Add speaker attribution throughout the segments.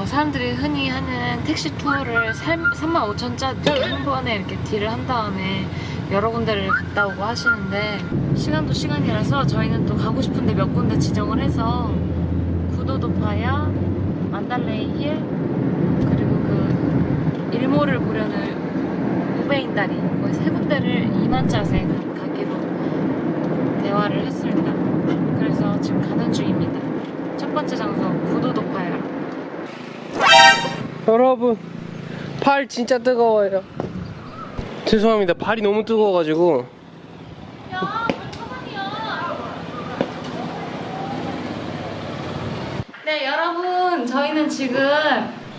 Speaker 1: 어, 사람들이 흔히 하는 택시 투어를 35,000짜리 한 번에 이렇게 딜을 한 다음에 여러 군데를 갔다 오고 하시는데 시간도 시간이라서 저희는 또 가고 싶은데 몇 군데 지정을 해서 구도도파야, 만달레이 힐, 그리고 그 일몰을 보려는 우베인 다리 거의 세 군데를 2만 짜세 가기로 대화를 했습니다. 그래서 지금 가는 중입니다. 첫 번째 장소 구도도파야.
Speaker 2: 여러분 팔 진짜 뜨거워요 죄송합니다 발이 너무 뜨거워가지고
Speaker 1: 네 여러분 저희는 지금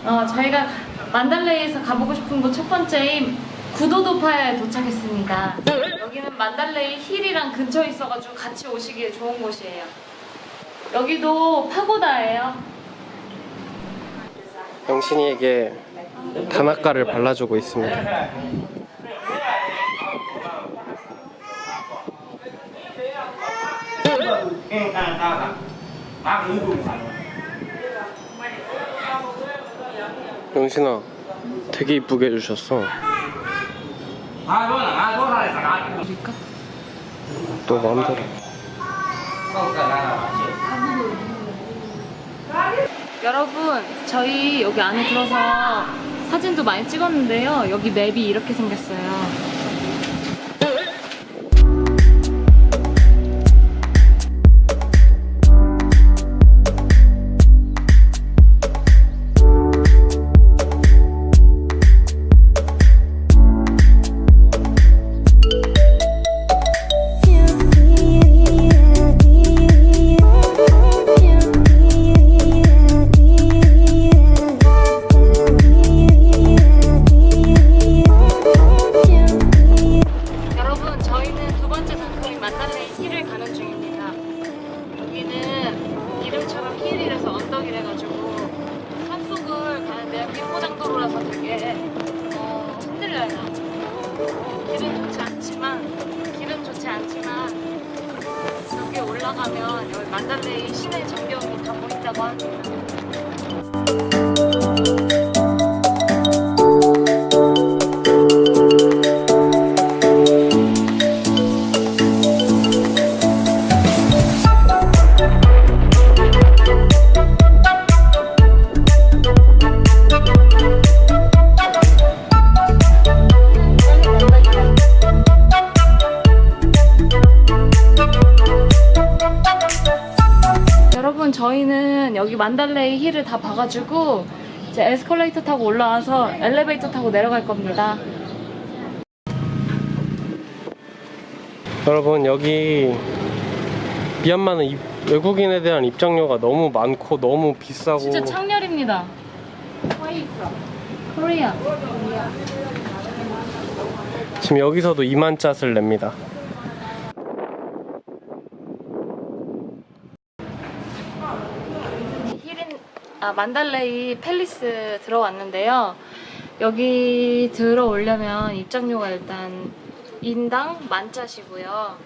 Speaker 1: 어, 저희가 만달레이에서 가보고 싶은 곳 첫 번째인 구도도파야에 도착했습니다. 여기는 만달레이 힐이랑 근처에 있어가지고 같이 오시기에 좋은 곳이에요. 여기도 파고다예요.
Speaker 2: 영신이에게 단아가를 발라주고 있습니다 영신아 되게 이쁘게 해주셨어? 너 마음대로
Speaker 1: 여러분 저희 여기 안에 들어서 사진도 많이 찍었는데요. 여기 맵이 이렇게 생겼어요. 올라가면 여기 만달레이 시내 전경이 다 보인다고 합니다. 여기 만달레이 힐을 다 봐가지고 이제 에스컬레이터 타고 올라와서 엘리베이터 타고 내려갈 겁니다.
Speaker 2: 여러분 여기 미얀마는 입- 외국인에 대한 입장료가 너무 많고 너무 비싸고
Speaker 1: 진짜 창렬입니다. 코리아.
Speaker 2: 지금 여기서도 2만 잣을 냅니다
Speaker 1: 히린 아 만달레이 팰리스 들어왔는데요. 여기 들어오려면 입장료가 일단 인당 만짜시고요.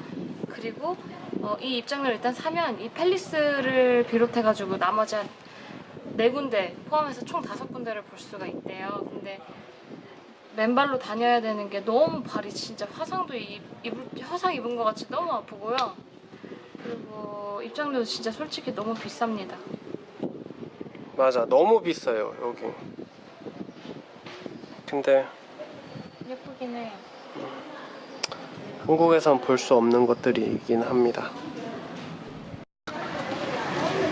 Speaker 1: 그리고 어, 이 입장료를 일단 사면 이 팰리스를 비롯해가지고 나머지 한네 군데 포함해서 총 다섯 군데를 볼 수가 있대요. 근데 맨발로 다녀야 되는 게 너무 발이 진짜 화상도 입, 입을, 화상 입은 것 같이 너무 아프고요. 그리고 입장료도 진짜 솔직히 너무 비쌉니다.
Speaker 2: 맞아 너무 비싸요 여기 근데
Speaker 1: 예쁘긴 해요.
Speaker 2: 한국에선 볼 수 없는 것들이긴 합니다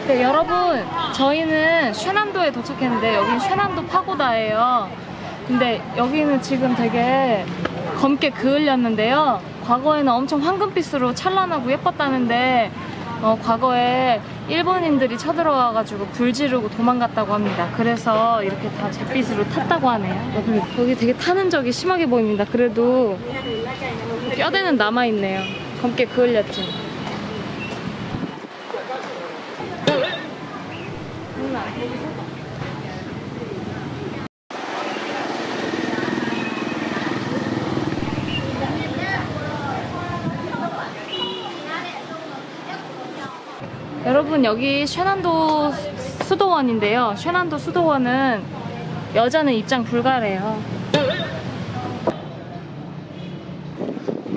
Speaker 1: 네, 여러분, 저희는 쉐난도에 도착했는데 여긴 쉐난도 파고다예요. 근데 여기는 지금 되게 검게 그을렸는데요. 과거에는 엄청 황금빛으로 찬란하고 예뻤다는데 어, 과거에 일본인들이 쳐들어와가지고 불 지르고 도망갔다고 합니다. 그래서 이렇게 다 잿빛으로 탔다고 하네요. 여기, 되게 타는 적이 심하게 보입니다. 그래도 뼈대는 남아있네요. 검게 그을렸지. 여 여기 쉐난도 수도원인데요. 쉐난도 수도원은 여자는 입장 불가래요.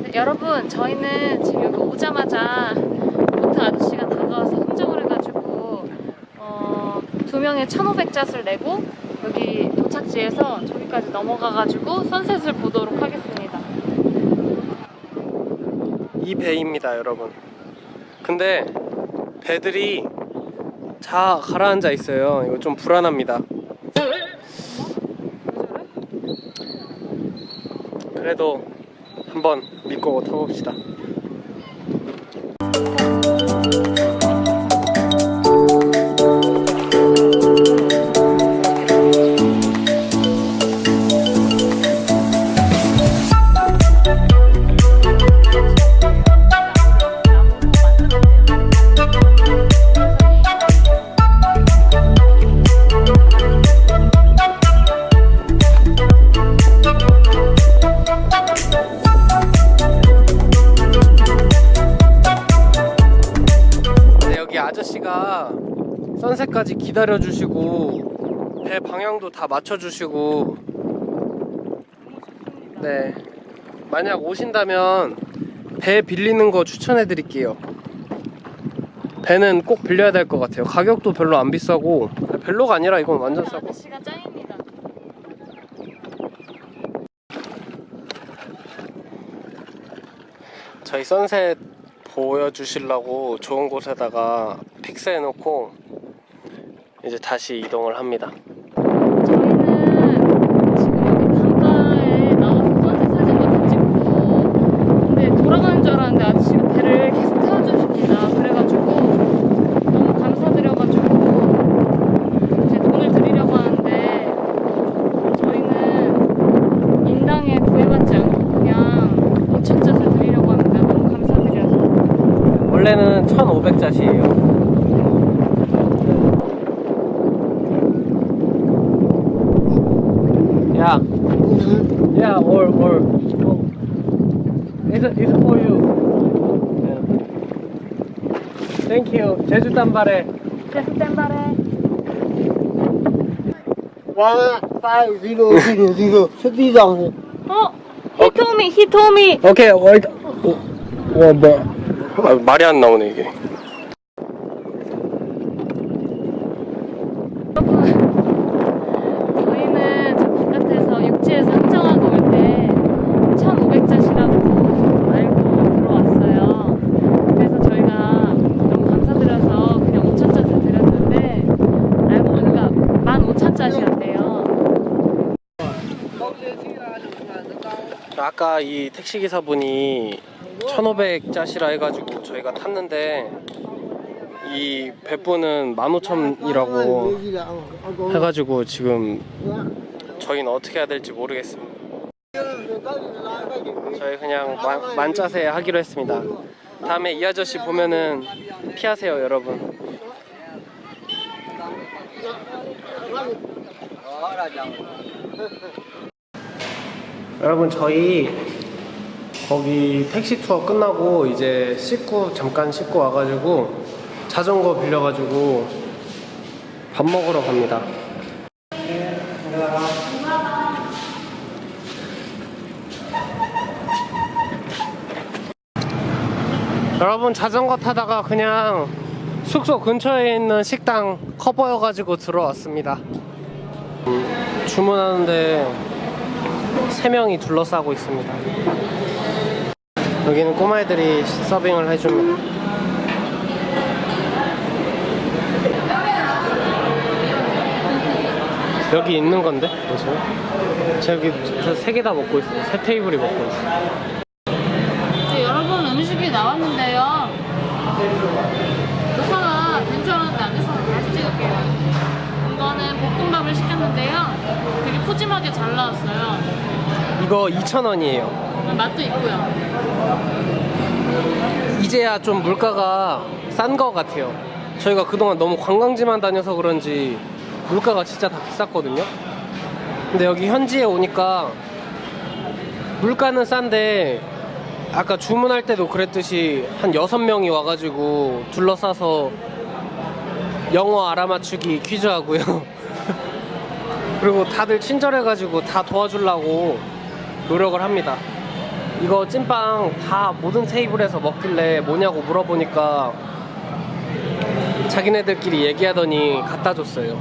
Speaker 1: 네, 여러분, 저희는 지금 여기 오자마자 보트 아저씨가 다가와서 흥정을 해가지고 어, 두 명에 1,500잣을 내고 여기 도착지에서 저기까지 넘어가가지고 선셋을 보도록 하겠습니다.
Speaker 2: 이 배입니다, 여러분. 근데 배들이 다 가라앉아 있어요. 이거 좀 불안합니다. 그래도 한번 믿고 타봅시다. 선셋까지 기다려주시고 배 방향도 다 맞춰주시고. 네. 만약 오신다면 배 빌리는 거 추천해 드릴게요. 배는 꼭 빌려야 될 것 같아요. 가격도 별로 안 비싸고 별로가 아니라 이건 완전 싸고.
Speaker 1: 아저씨가 짱입니다.
Speaker 2: 저희 선셋 보여주시려고 좋은 곳에다가 픽스해놓고 이제 다시 이동을 합니다
Speaker 1: 저희는 지금 여기 강가에 나와서 선셋 사진도 찍고 근데 돌아가는 줄 알았는데 아저씨가 배를 계속 태워주십니다. 그래가지고 너무 감사드려가지고 이제 돈을 드리려고 하는데 저희는 인당에 구애받지 않고 그냥 5천짜리 드리려고 합니다. 너무 감사드려서.
Speaker 2: 원래는 1,500잣이에요 야 야, or, or. It's, it's for you. Yeah. Thank you. 제주
Speaker 3: zero zero zero fifty thousand.
Speaker 1: 어? He told me, he told me.
Speaker 2: 오케이, wait. 와, 뭐. 아, 말이 안 나오네, 이게.
Speaker 1: 여러분, 저희는 저 바깥에서 육지에서 흥정하고 올 때 1,500잣이라고 알고 들어왔어요. 그래서 저희가 너무 감사드려서 그냥 5천잣을 드렸는데 알고 보니까 15,000잣이었대요.
Speaker 2: 아까 이 택시기사분이 1,500잣이라 해가지고 저희가 탔는데 이 배분은 15,000이라고 해가지고 지금 저희는 어떻게 해야 될지 모르겠습니다. 저희 그냥 만, 만짜세 하기로 했습니다. 다음에 이 아저씨 보면은 피하세요, 여러분. 여러분 저희 거기 택시 투어 끝나고 이제 씻고 잠깐 씻고 와가지고 자전거 빌려가지고 밥 먹으러 갑니다. 여러분 자전거 타다가 그냥 숙소 근처에 있는 식당 커버여가지고 들어왔습니다. 음, 주문하는데 세 명이 둘러싸고 있습니다. 여기는 꼬마애들이 서빙을 해줍니다. 여기 있는 건데? 뭐지? 제가 여기 세 개 다 먹고 있어요. 세 테이블이 먹고 있어요.
Speaker 1: 네, 여러분 음식이 나왔는데요. 녹화가 된 줄 알았는데 안 돼서 다시 찍을게요. 이거는 볶음밥을 시켰는데요. 되게 푸짐하게 잘 나왔어요.
Speaker 2: 이거 2,000원이에요.
Speaker 1: 맛도 있고요.
Speaker 2: 이제야 좀 물가가 싼것 같아요. 저희가 그동안 너무 관광지만 다녀서 그런지 물가가 진짜 다 비쌌거든요. 근데 여기 현지에 오니까 물가는 싼데 아까 주문할 때도 그랬듯이 한 여섯 명이 와가지고 둘러싸서 영어 알아맞추기 퀴즈 하고요. 그리고 다들 친절해가지고 다 도와주려고 노력을 합니다. 이거 찐빵 다 모든 테이블에서 먹길래 뭐냐고 물어보니까 자기네들끼리 얘기하더니 갖다 줬어요.